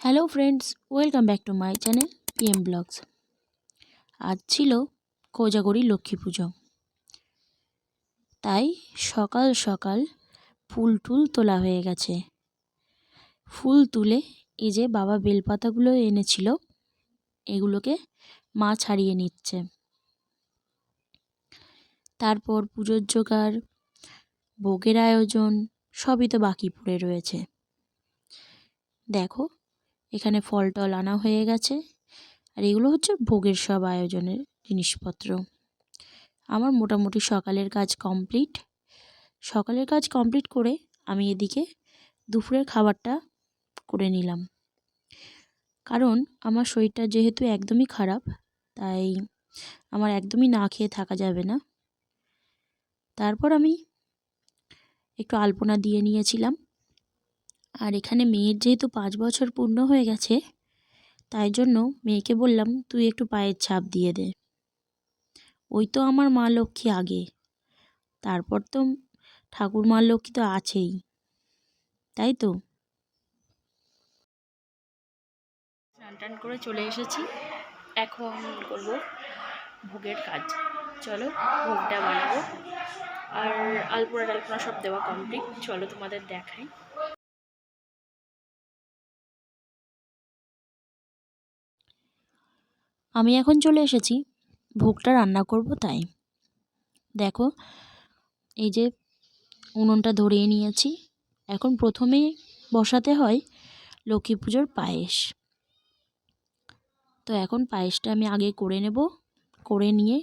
Hello friends welcome back to my channel PM blogs আজ ছিল কোজাগরি লক্ষ্মী পুজো। তাই সকাল সকাল ফুল টুল তোলা হয়ে গেছে। ফুল তুলে এই যে বাবা বেলপাতাগুলো এনেছিল, এগুলোকে মা ছাড়িয়ে নিচ্ছে। তারপর পুজোর জোগাড়, ভোগের আয়োজন, সবই তো বাকি পড়ে রয়েছে। দেখো এখানে ফল টল আনা হয়ে গেছে। আর এগুলো হচ্ছে ভোগের সব আয়োজনের জিনিসপত্র। আমার মোটামুটি সকালের কাজ কমপ্লিট। সকালের কাজ কমপ্লিট করে আমি এদিকে দুপুরের খাবারটা করে নিলাম। কারণ আমার শরীরটা যেহেতু একদমই খারাপ, তাই আমার একদমই না খেয়ে থাকা যাবে না। তারপর আমি একটু আলপনা দিয়ে নিয়েছিলাম। আর এখানে মেয়ের যেহেতু পাঁচ বছর পূর্ণ হয়ে গেছে, তাই জন্য মেয়েকে বললাম, তুই একটু পায়ের ছাপ দিয়ে দে। ওই তো আমার মা লক্ষ্মী আগে। তারপর তো ঠাকুর মা লক্ষ্মী তো আছেই, তাই তো? টান করে চলে এসেছি। এখন করব ভোগের কাজ। চলো, ভোগটা বানাবো। আর আলপনা টালপনা সব দেওয়া কমপ্লিট চলো তোমাদের দেখাই। আমি এখন চলে এসেছি। ভোগটা রান্না করব তাই। দেখো, এই যে উনুনটা ধরিয়ে নিয়েছি। এখন প্রথমে বসাতে হয় লক্ষ্মী পুজোর পায়েস। তো এখন পায়েসটা আমি আগে করে নেব, করে নিয়ে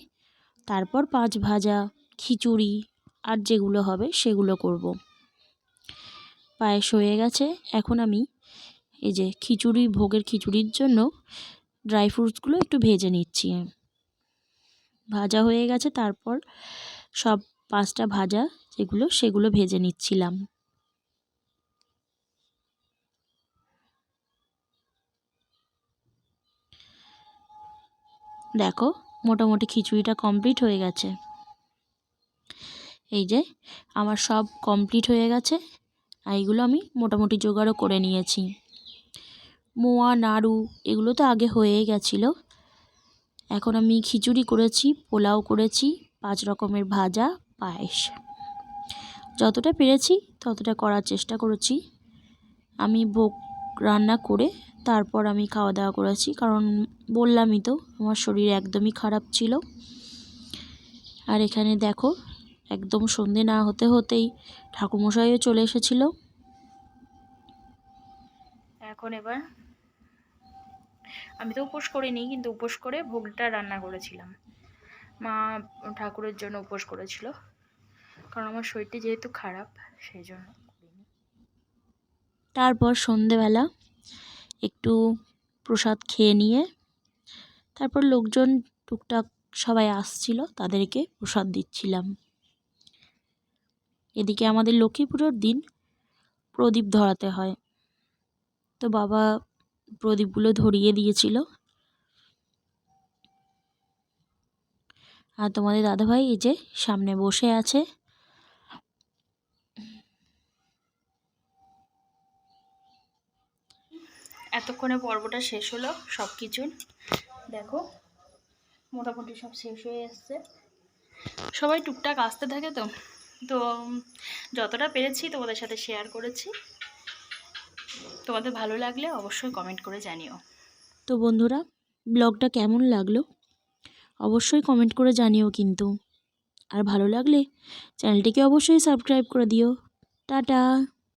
তারপর পাঁচ ভাজা খিচুড়ি আর যেগুলো হবে সেগুলো করব। পায়েস হয়ে গেছে। এখন আমি এই যে খিচুড়ি, ভোগের খিচুড়ির জন্য ড্রাই ফ্রুটসগুলো একটু ভেজে নিচ্ছি। ভাজা হয়ে গেছে, তারপর সব পাঁচটা ভাজা যেগুলো, সেগুলো ভেজে নিচ্ছিলাম। দেখো, মোটামুটি খিচুড়িটা কমপ্লিট হয়ে গেছে। এই যে, আমার সব কমপ্লিট হয়ে গেছে এইগুলো আমি মোটামুটি জোগাড়ও করে নিয়েছি। মোয়া, নাড়ু, এগুলো তো আগে হয়েই গেছিল। এখন আমি খিচুড়ি করেছি, পোলাও করেছি, পাঁচ রকমের ভাজা, পায়েস। যতটা পেরেছি ততটা করার চেষ্টা করেছি। আমি ভোগ রান্না করে তারপর আমি খাওয়া দাওয়া করেছি, কারণ বললামই তো, আমার শরীর একদমই খারাপ ছিল। আর এখানে দেখো, একদম সন্ধে না হতে হতেই ঠাকুমশাইও চলে এসেছিল। এখন এবার আমি তো উপোস করিনি, কিন্তু উপোস করে ভোগটা রান্না করেছিলাম। মা ঠাকুরের জন্য উপোস করেছিল। কারণ আমার শরীরটি যেহেতু খারাপ সেই জন্য তারপর সন্ধেবেলা একটু প্রসাদ খেয়ে নিয়ে তারপর লোকজন টুকটাক সবাই আসছিল, তাদেরকে প্রসাদ দিচ্ছিলাম। এদিকে আমাদের লক্ষ্মী পুজোর দিন প্রদীপ ধরাতে হয়। তো বাবা প্রদীপগুলো ধরিয়ে দিয়েছিল। আর তোমাদের দাদাভাই এই যে সামনে বসে আছে। এতক্ষণে পর্বটা শেষ হলো সব কিছুর দেখো, মোটামুটি সব শেষ হয়ে এসছে। সবাই টুকটাক আসতে থাকে তো। তো যতটা পেরেছি তোমাদের সাথে শেয়ার করেছি। তোমাদের ভালো লাগলে অবশ্যই কমেন্ট করে জানিও। তো বন্ধুরা, ব্লগটা কেমন লাগল? অবশ্যই কমেন্ট করে জানিও কিন্তু। আর ভালো লাগলে চ্যানেলটিকে অবশ্যই সাবস্ক্রাইব করে দিও। টাটা!